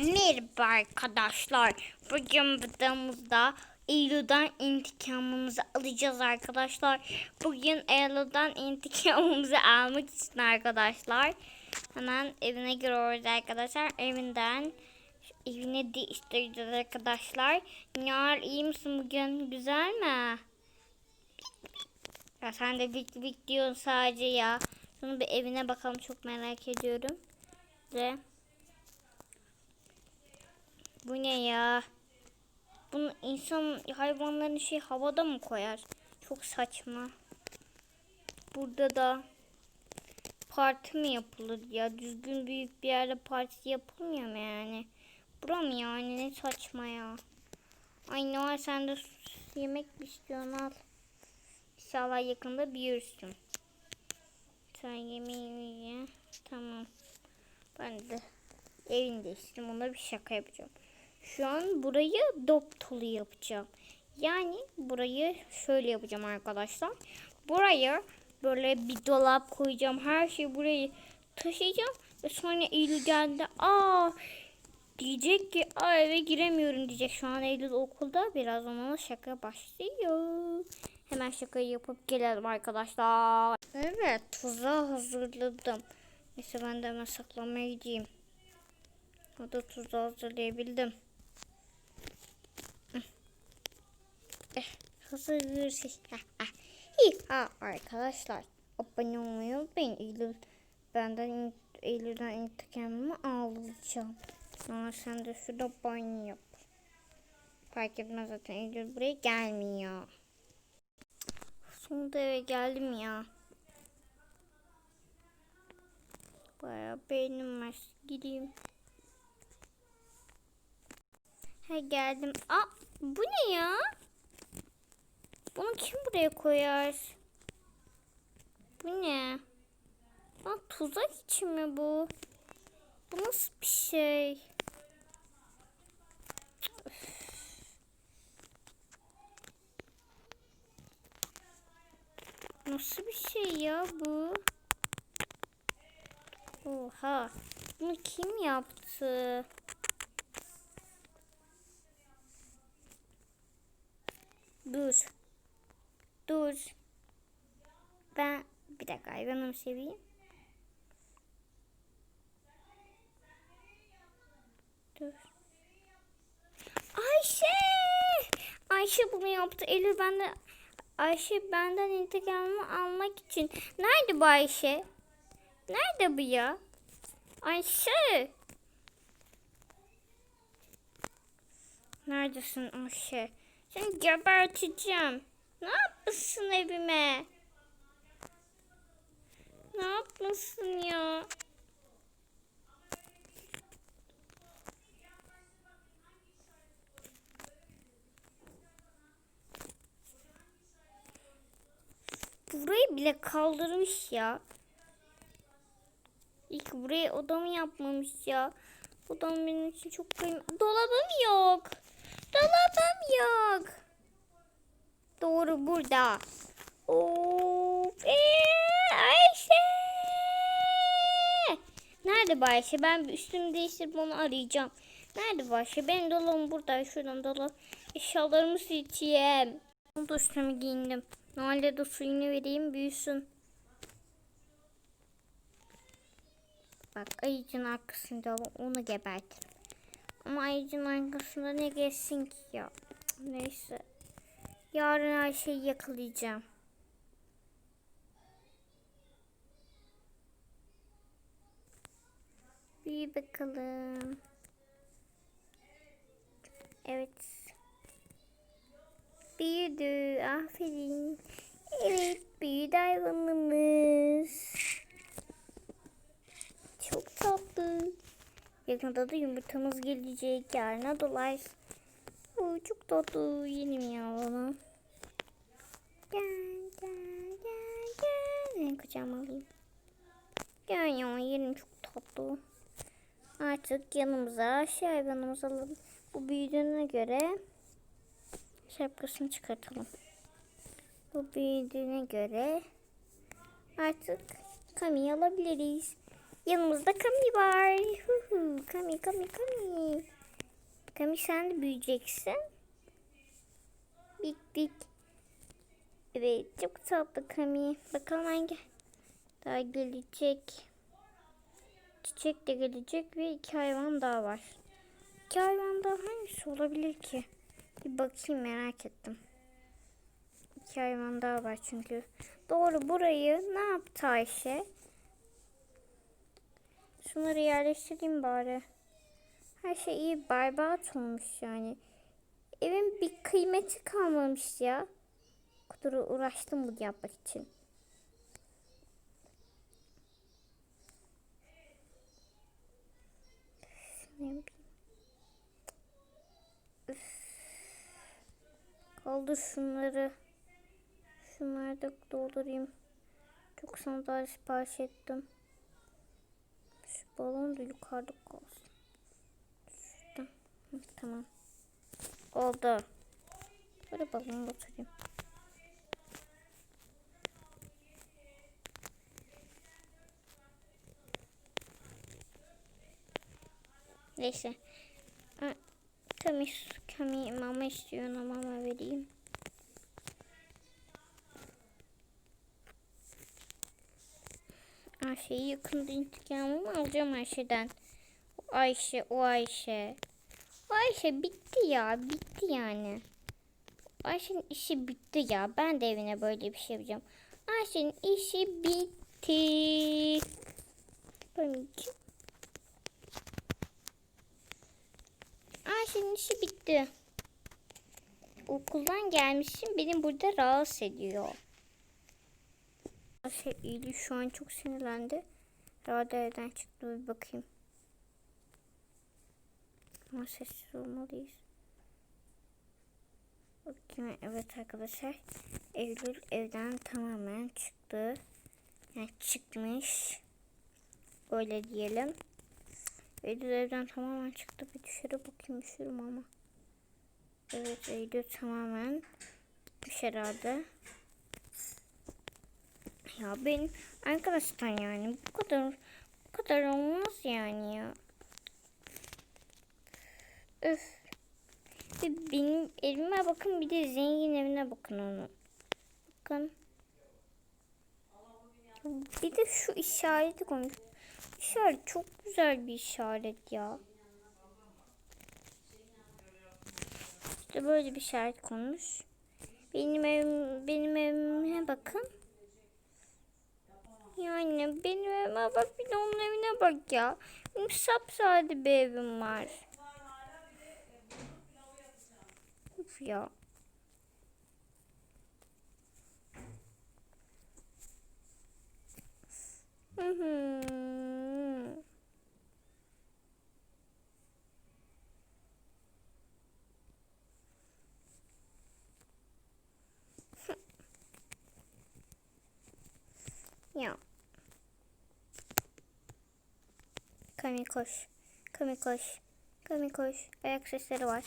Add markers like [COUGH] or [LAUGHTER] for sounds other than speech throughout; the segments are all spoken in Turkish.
Merhaba arkadaşlar. Bugün videomuzda Eylül'den intikamımızı alacağız arkadaşlar. Bugün Eylül'den intikamımızı almak için arkadaşlar. Hemen evine giriyoruz arkadaşlar. Evinden evini değiştireceğiz arkadaşlar. Nyar iyi misin bugün? Güzel mi? Ya sen de dik dik diyorsun sadece ya. Şunu bir evine bakalım çok merak ediyorum. Ve bu ne ya? Bunu insan hayvanların şey havada mı koyar? Çok saçma. Burada da parti mi yapılır ya? Düzgün büyük bir yerde parti yapılmıyor mu yani? Bura mı yani? Ne saçma ya. Ay Noel sen de yemek mi istiyorsun al. İnşallah yakında büyürsün. Sen yemeği ye. Tamam. Ben de evinde istedim. Ona bir şaka yapacağım. Şu an burayı dop tolu yapacağım. Yani burayı şöyle yapacağım arkadaşlar. Buraya böyle bir dolap koyacağım. Her şeyi burayı taşıyacağım. Ve sonra Eylül geldi. Aa diyecek ki Aa, eve giremiyorum diyecek. Şu an Eylül okulda. Biraz ona şaka başlıyor. Hemen şakayı yapıp gelelim arkadaşlar. Evet tuzağı hazırladım. Neyse ben de hemen saklamaya gideyim. O da tuzağı hazırlayabildim. Hazır. Ha arkadaşlar. Abone olmayı unutmayın. Eylül benden Eylül'den intikamımı alacağım. Sonra sen de şurada banyo yap. Fark etmez zaten Eylül buraya gelmiyor. Sonunda eve geldim ya. Baya beğendim var. Gideyim. Ha geldim. Aa bu ne ya? Bunu kim buraya koyar? Bu ne? Aa, tuzak için mi bu? Bu nasıl bir şey? Nasıl bir şey ya bu? Oha. Bunu kim yaptı? Dur. Dur. Ben bir dakika hayvanımı seveyim. Dur. Ayşe! Ayşe bunu yaptı. Eylül benden Ayşe benden intikamımı almak için. Nerede bu Ayşe? Nerede bu ya? Ayşe! Neredesin Ayşe? Seni geberteceğim. Ne yapmışsın evime? Ne yapmışsın ya? Burayı bile kaldırmış ya. İlk buraya odamı yapmamış ya. Odam benim için çok kıymetli. Dolabım yok. Dolabım yok. Doğru burada. Of. Ee, Ayşe. Nerede bu Ayşe? Ben üstümü değiştirip onu arayacağım. Nerede bu Ayşe? Benim dolabım burada. Şuradan dolap. Eşyalarımı seçeyim. Onu üstümü giyindim. Normalde de suyunu vereyim büyüsün. Bak ayıcın arkasında onu gebertin. Ama ayıcın arkasında ne geçsin ki ya. Neyse. Yarın her şeyi yakalayacağım. Bir bakalım. Evet. Büyüdü. Aferin. Evet büyüdü hayvanımız. Çok tatlı. Yakında da yumurtamız gelecek. Yarına dolar. Oo, çok tatlı. Yenim ya onu. Gel gel gel. Ben kucağıma alayım. Gel ya yerim çok tatlı. Artık yanımıza hayvanımızı alalım. Bu büyüdüğüne göre şapkasını çıkartalım. Bu büyüdüğüne göre artık Kami'yi alabiliriz. Yanımızda Kami var. Hu hu, Kami Kami Kami. Kami sen de büyüyeceksin. Bik bik. Evet çok tatlı Kami. Bakalım hangi daha gelecek. Çiçek de gelecek ve iki hayvan daha var. İki hayvan daha hangisi olabilir ki? Bir bakayım merak ettim. İki hayvan daha var çünkü. Doğru burayı ne yaptı Ayşe? Şunları yerleştireyim bari. Her şey iyi berbat olmuş yani. Evin bir kıymeti kalmamış ya. Kadar uğraştım bunu yapmak için. Üf. Kaldır şunları. Şunları da doldurayım. Çok sandalye sipariş ettim. Şu balon da yukarıda kalsın. Şuradan. Tamam. Oldu. Böyle balonu batırayım. Neyse. Ha, Kami, mama istiyor ona mama vereyim. Ayşe'yi yakında intikamımı alacağım Ayşe'den. O Ayşe, o Ayşe. O Ayşe bitti ya, bitti yani. Ayşe'nin işi bitti ya. Ben de evine böyle bir şey yapacağım. Ayşe'nin işi bitti. Böyle iki- Ayşe'nin işi bitti. Okuldan gelmişim beni burada rahatsız ediyor. Ayşe iyiydi şu an çok sinirlendi. Evden çıktı bir bakayım. Ama sessiz olmalıyız. Bakayım evet arkadaşlar. Eylül evden tamamen çıktı. Yani çıkmış. Öyle diyelim. Eylül evden tamamen çıktı. Bir dışarı bakayım üşürüm ama. Evet Eylül tamamen gitmiş herhalde. Ya benim arkadaşlar yani bu kadar bu kadar olmaz yani ya. Öf. Bir benim evime bakın bir de zengin evine bakın onu. Bakın. Bir de şu işareti koymuş. İşaret çok güzel bir işaret ya. İşte böyle bir işaret konmuş. Benim evim, benim evime bakın. Yani benim evime bak bir de onun evine bak ya. Benim sapsade bir evim var. Uf ya. Hı hı. Ya. Kami koş. Kami koş. Kami koş. Ayak sesleri var.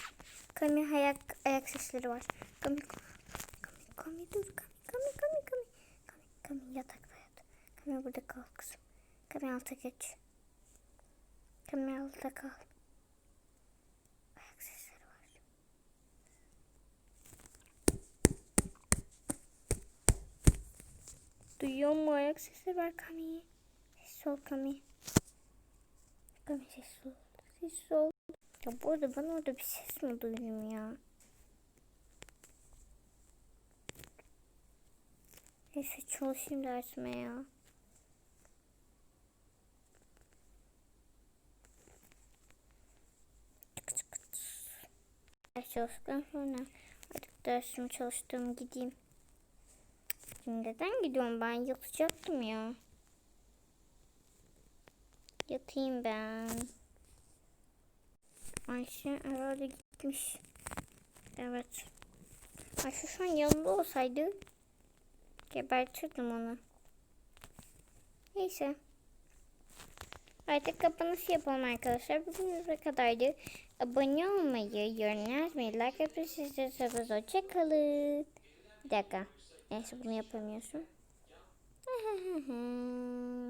Kami ayak ayak sesleri var. Kami Kami Kami dur Kami Kami Kami Kami Kami Kami yatakta yat. Kami burada kal kızım. Kami alta geç. Kami alta kal. Ayak sesleri var. Duyuyor mu ayak sesleri var Kami? Sessiz ol Kami. Kami sessiz ol. Sessiz ol. Ya bu arada ben orada bir ses mi duydum ya? Neyse çalışayım dersime ya. Ders çalıştıktan sonra artık dersimi çalıştım gideyim. Neden gidiyorum ben yatacaktım ya. Yatayım ben. Ayşe herhalde gitmiş. Evet. Ayşe şu an yanımda olsaydı gebertirdim onu. Neyse. Artık kapanış yapalım arkadaşlar. Bugün bu kadardı. Abone olmayı, yorum yazmayı, like yapmayı sizlere. Hoşçakalın. Bir dakika. Neyse bunu yapamıyorsun. [LAUGHS]